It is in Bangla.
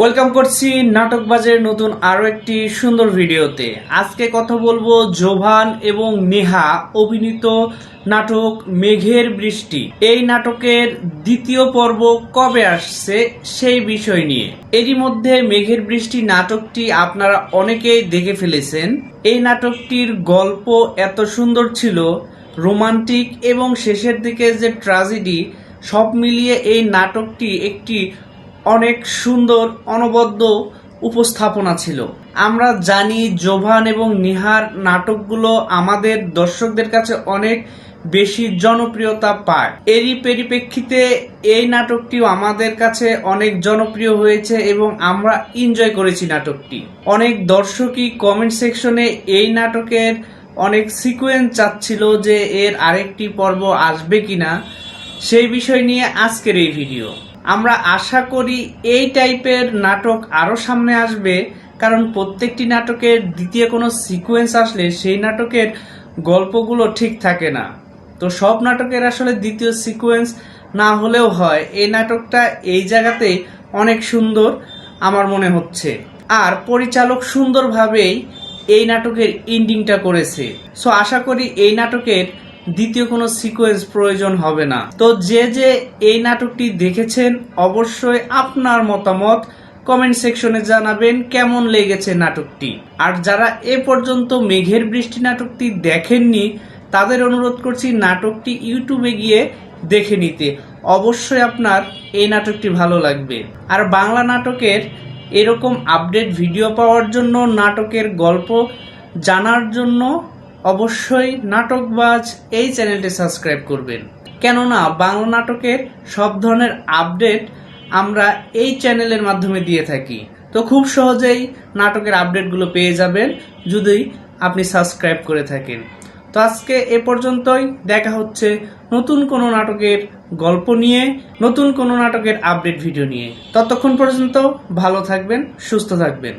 ওয়েলকাম করছি নাটক বাজের নতুন আরও একটি সুন্দর ভিডিওতে। আজকে কথা বলব জোভান এবং নেহা অভিনীত নাটক মেঘের বৃষ্টি। এই নাটকের দ্বিতীয় পর্ব কবে আসছে সেই বিষয় নিয়ে। এরই মধ্যে মেঘের বৃষ্টি নাটকটি আপনারা অনেকেই দেখে ফেলেছেন। এই নাটকটির গল্প এত সুন্দর ছিল, রোমান্টিক এবং শেষের দিকে যে ট্রাজেডি, সব মিলিয়ে এই নাটকটি একটি অনেক সুন্দর, অনবদ্য উপস্থাপনা ছিল। আমরা জানি জোভান এবং নিহার নাটকগুলো আমাদের দর্শকদের কাছে অনেক বেশি জনপ্রিয়তা পায়। এরই পরিপ্রেক্ষিতে এই নাটকটিও আমাদের কাছে অনেক জনপ্রিয় হয়েছে এবং আমরা এনজয় করেছি নাটকটি। অনেক দর্শকই কমেন্ট সেকশনে এই নাটকের অনেক সিকোয়েন্স চাচ্ছিল যে এর আরেকটি পর্ব আসবে কিনা। সেই বিষয় নিয়ে আজকের এই ভিডিও আমরা আশা করি এই টাইপের নাটক আরও সামনে আসবে, কারণ প্রত্যেকটি নাটকের দ্বিতীয় কোনো সিকোয়েন্স আসলে সেই নাটকের গল্পগুলো ঠিক থাকে না। তো সব নাটকের আসলে দ্বিতীয় সিকোয়েন্স না হলেও হয়, এই নাটকটা এই জায়গাতেই অনেক সুন্দর আমার মনে হচ্ছে। আর পরিচালক সুন্দরভাবেই এই নাটকের এন্ডিংটা করেছে। সো আশা করি এই নাটকের দ্বিতীয় কোনো সিকোয়েন্স প্রয়োজন হবে না। তো যে যে এই নাটকটি দেখেছেন, অবশ্যই আপনার মতামত কমেন্ট সেকশনে জানাবেন কেমন লেগেছে নাটকটি। আর যারা এ পর্যন্ত মেঘের বৃষ্টি নাটকটি দেখেননি, তাদের অনুরোধ করছি নাটকটি ইউটিউবে গিয়ে দেখে নিতে। অবশ্যই আপনার এই নাটকটি ভালো লাগবে। আর বাংলা নাটকের এরকম আপডেট ভিডিও পাওয়ার জন্য, নাটকের গল্প জানার জন্য অবশ্যই নাটকবাজ এই চ্যানেলটি সাবস্ক্রাইব করবেন। কেননা বাংলা নাটকের সব ধরনের আপডেট আমরা এই চ্যানেলের মাধ্যমে দিয়ে থাকি। তো খুব সহজেই নাটকের আপডেটগুলো পেয়ে যাবেন যদি আপনি সাবস্ক্রাইব করে থাকেন। তো আজকে এ পর্যন্তই। দেখা হচ্ছে নতুন কোনো নাটকের গল্প নিয়ে, নতুন কোনো নাটকের আপডেট ভিডিও নিয়ে। ততক্ষণ পর্যন্ত ভালো থাকবেন, সুস্থ থাকবেন।